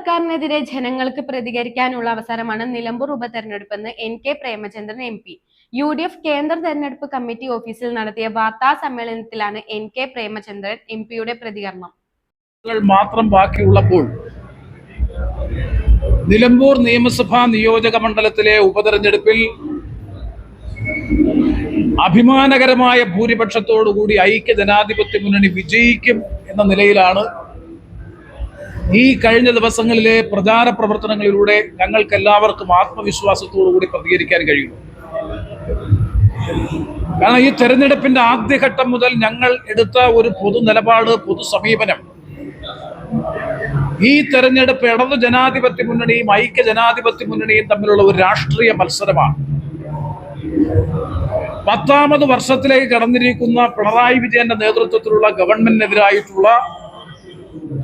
സർക്കാരിനെതിരെ ജനങ്ങൾക്ക് പ്രതികരിക്കാനുള്ള അവസരമാണ് Nilambur ഉപതെരഞ്ഞെടുപ്പെന്ന് N K Premachandran M P. U D F കേന്ദ്ര തെരഞ്ഞെടുപ്പ് കമ്മിറ്റി ഓഫീസിൽ നടത്തിയ വാർത്താ സമ്മേളനത്തിലാണ് എൻ കെ പ്രേമചന്ദ്രൻ എം പിയുടെ പ്രതികരണം. മാത്രം ബാക്കിയുള്ളപ്പോൾ നിലമ്പൂർ നിയമസഭാ നിയോജക മണ്ഡലത്തിലെ ഉപതെരഞ്ഞെടുപ്പിൽ അഭിമാനകരമായ ഭൂരിപക്ഷത്തോടുകൂടി ഐക്യ ജനാധിപത്യ മുന്നണി വിജയിക്കും എന്ന നിലയിലാണ് ഈ കഴിഞ്ഞ ദിവസങ്ങളിലെ പ്രചാര പ്രവർത്തനങ്ങളിലൂടെ ഞങ്ങൾക്ക് എല്ലാവർക്കും ആത്മവിശ്വാസത്തോടുകൂടി പ്രതികരിക്കാൻ കഴിയുന്നു. കാരണം ഈ തെരഞ്ഞെടുപ്പിന്റെ ആദ്യഘട്ടം മുതൽ ഞങ്ങൾ എടുത്ത ഒരു പൊതു നിലപാട് പൊതു സമീപനം ഈ തെരഞ്ഞെടുപ്പ് ഇടതു ജനാധിപത്യ മുന്നണിയും ഐക്യ ജനാധിപത്യ മുന്നണിയും തമ്മിലുള്ള ഒരു രാഷ്ട്രീയ മത്സരമാണ്. പത്താമത് വർഷത്തിലേക്ക് കടന്നിരിക്കുന്ന പിണറായി വിജയന്റെ നേതൃത്വത്തിലുള്ള ഗവൺമെന്റിനെതിരായിട്ടുള്ള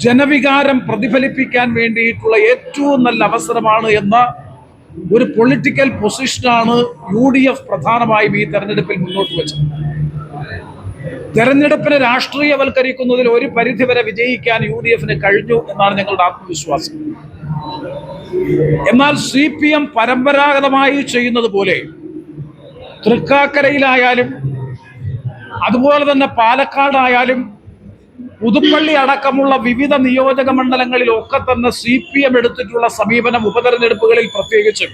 ജനവികാരം പ്രതിഫലിപ്പിക്കാൻ വേണ്ടിയിട്ടുള്ള ഏറ്റവും നല്ല അവസരമാണ് എന്ന ഒരു പൊളിറ്റിക്കൽ പൊസിഷനാണ് യു ഡി എഫ് പ്രധാനമായും ഈ തെരഞ്ഞെടുപ്പിൽ മുന്നോട്ട് വെച്ചത്. തെരഞ്ഞെടുപ്പിനെ രാഷ്ട്രീയവൽക്കരിക്കുന്നതിൽ ഒരു പരിധിവരെ വിജയിക്കാൻ യു ഡി എഫിന് കഴിഞ്ഞു എന്നാണ് ഞങ്ങളുടെ ആത്മവിശ്വാസം. എന്നാൽ സി പി എം പരമ്പരാഗതമായി ചെയ്യുന്നത് പോലെ തൃക്കാക്കരയിലായാലും അതുപോലെ തന്നെ പാലക്കാടായാലും പുതുപ്പള്ളി അടക്കമുള്ള വിവിധ നിയോജക മണ്ഡലങ്ങളിലൊക്കെ തന്നെ സി പി എം എടുത്തിട്ടുള്ള സമീപനം ഉപതെരഞ്ഞെടുപ്പുകളിൽ പ്രത്യേകിച്ചും.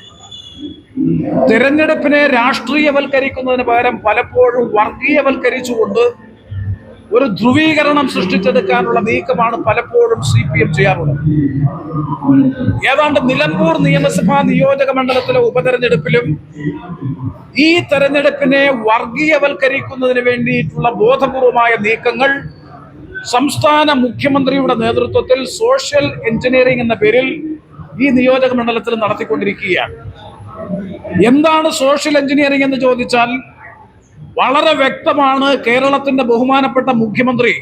തെരഞ്ഞെടുപ്പിനെ രാഷ്ട്രീയവൽക്കരിക്കുന്നതിന് പകരം പലപ്പോഴും വർഗീയവൽക്കരിച്ചുകൊണ്ട് ഒരു ധ്രുവീകരണം സൃഷ്ടിച്ചെടുക്കാനുള്ള നീക്കമാണ് പലപ്പോഴും സി പി എം ചെയ്യാറുള്ളത്. ഏതാണ്ട് നിലമ്പൂർ നിയമസഭാ നിയോജക മണ്ഡലത്തിലെ ഉപതെരഞ്ഞെടുപ്പിലും ഈ തെരഞ്ഞെടുപ്പിനെ വർഗീയവൽക്കരിക്കുന്നതിന് വേണ്ടിയിട്ടുള്ള ബോധപൂർവമായ നീക്കങ്ങൾ സംസ്ഥാന മുഖ്യമന്ത്രിയുടെ നേതൃത്വത്തിൽ സോഷ്യൽ എഞ്ചിനീയറിംഗ് എന്ന പേരിൽ ഈ നിയോജക മണ്ഡലത്തിൽ നടത്തിക്കൊണ്ടിരിക്കുകയാണ്. എന്താണ് സോഷ്യൽ എഞ്ചിനീയറിംഗ് എന്ന് ചോദിച്ചാൽ വളരെ വ്യക്തമാണ് കേരളത്തിന്റെ ബഹുമാനപ്പെട്ട മുഖ്യമന്ത്രി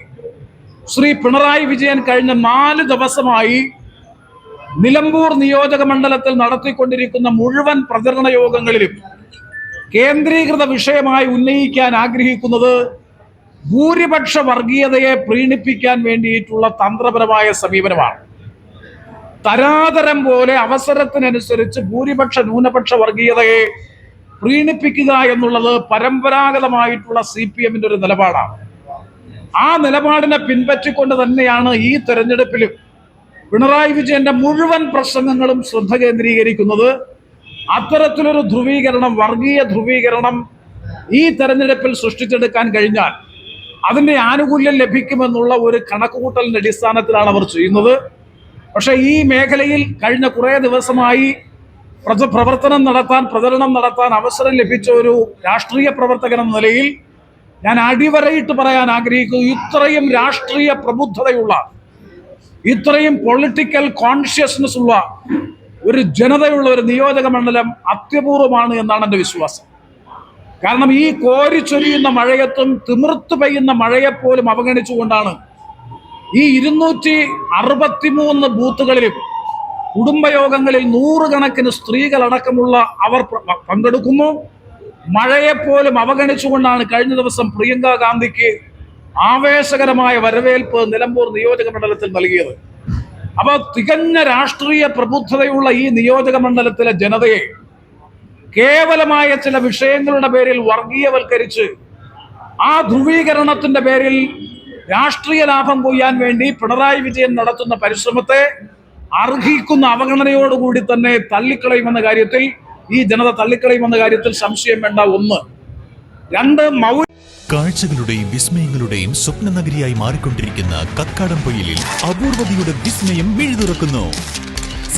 ശ്രീ പിണറായി വിജയൻ കഴിഞ്ഞ നാല് ദിവസമായി നിലമ്പൂർ നിയോജക മണ്ഡലത്തിൽ നടത്തിക്കൊണ്ടിരിക്കുന്ന മുഴുവൻ പ്രചരണ യോഗങ്ങളിലും കേന്ദ്രീകൃത വിഷയമായി ഉന്നയിക്കാൻ ആഗ്രഹിക്കുന്നത് ഭൂരിപക്ഷ വർഗീയതയെ പ്രീണിപ്പിക്കാൻ വേണ്ടിയിട്ടുള്ള തന്ത്രപരമായ സമീപനമാണ്. തരാതരം പോലെ അവസരത്തിനനുസരിച്ച് ഭൂരിപക്ഷ ന്യൂനപക്ഷ വർഗീയതയെ പ്രീണിപ്പിക്കുക എന്നുള്ളത് പരമ്പരാഗതമായിട്ടുള്ള സി പി എമ്മിന്റെ ഒരു നിലപാടാണ്. ആ നിലപാടിനെ പിൻപറ്റിക്കൊണ്ട് തന്നെയാണ് ഈ തെരഞ്ഞെടുപ്പിലും പിണറായി വിജയന്റെ മുഴുവൻ പ്രസംഗങ്ങളും ശ്രദ്ധ കേന്ദ്രീകരിക്കുന്നത്. അത്തരത്തിലൊരു ധ്രുവീകരണം വർഗീയ ധ്രുവീകരണം ഈ തെരഞ്ഞെടുപ്പിൽ സൃഷ്ടിച്ചെടുക്കാൻ കഴിഞ്ഞാൽ അതിന്റെ ആനുകൂല്യം ലഭിക്കുമെന്നുള്ള ഒരു കണക്കുകൂട്ടലിന്റെ അടിസ്ഥാനത്തിലാണ് അവർ ചെയ്യുന്നത്. പക്ഷെ ഈ മേഖലയിൽ കഴിഞ്ഞ കുറേ ദിവസമായി പ്രവർത്തനം നടത്താൻ പ്രചരണം നടത്താൻ അവസരം ലഭിച്ച ഒരു രാഷ്ട്രീയ പ്രവർത്തകൻ എന്ന നിലയിൽ ഞാൻ അടിവരയിട്ട് പറയാൻ ആഗ്രഹിക്കുന്നു ഇത്രയും രാഷ്ട്രീയ പ്രബുദ്ധതയുള്ള ഇത്രയും പൊളിറ്റിക്കൽ കോൺഷ്യസ്നസ് ഉള്ള ഒരു ജനതയുള്ള ഒരു നിയോജക മണ്ഡലം അത്യപൂർവമാണ് എന്നാണ് എന്റെ വിശ്വാസം. കാരണം ഈ കോരിച്ചൊരിയുന്ന മഴയത്തും തിമിർത്ത് പെയ്യുന്ന മഴയെപ്പോലും അവഗണിച്ചുകൊണ്ടാണ് ഈ ഇരുന്നൂറ്റി അറുപത്തിമൂന്ന് ബൂത്തുകളിലും കുടുംബയോഗങ്ങളിൽ നൂറുകണക്കിന് സ്ത്രീകളടക്കമുള്ള അവർ പങ്കെടുക്കുന്നു. മഴയെപ്പോലും അവഗണിച്ചുകൊണ്ടാണ് കഴിഞ്ഞ ദിവസം പ്രിയങ്ക ഗാന്ധിക്ക് ആവേശകരമായ വരവേൽപ്പ് നിലമ്പൂർ നിയോജക മണ്ഡലത്തിൽ നൽകിയത്. അപ്പോൾ തികഞ്ഞ രാഷ്ട്രീയ പ്രബുദ്ധതയുള്ള ഈ നിയോജക മണ്ഡലത്തിലെ ജനതയെ കേവലമായ ചില വിഷയങ്ങളുടെ പേരിൽ വർഗീയവൽക്കരിച്ച് ആ ധ്രുവീകരണത്തിന്റെ പേരിൽ രാഷ്ട്രീയ ലാഭം കൊയ്യാൻ വേണ്ടി പിണറായി വിജയൻ നടത്തുന്ന പരിശ്രമത്തെ അർഹിക്കുന്ന അവഗണനയോടുകൂടി തന്നെ തള്ളിക്കളയുമെന്ന കാര്യത്തിൽ ഈ ജനത തള്ളിക്കളയുമെന്ന കാര്യത്തിൽ സംശയം വേണ്ട ഒന്ന്. രണ്ട് മൗ കാഴ്ചകളുടെയും വിസ്മയങ്ങളുടെയും സ്വപ്ന നഗരിയായി മാറിക്കൊണ്ടിരിക്കുന്ന കക്കാടംപൊയിലിൽ അപൂർവതയുടെ വിസ്മയം മിഴുതുറക്കുന്നു.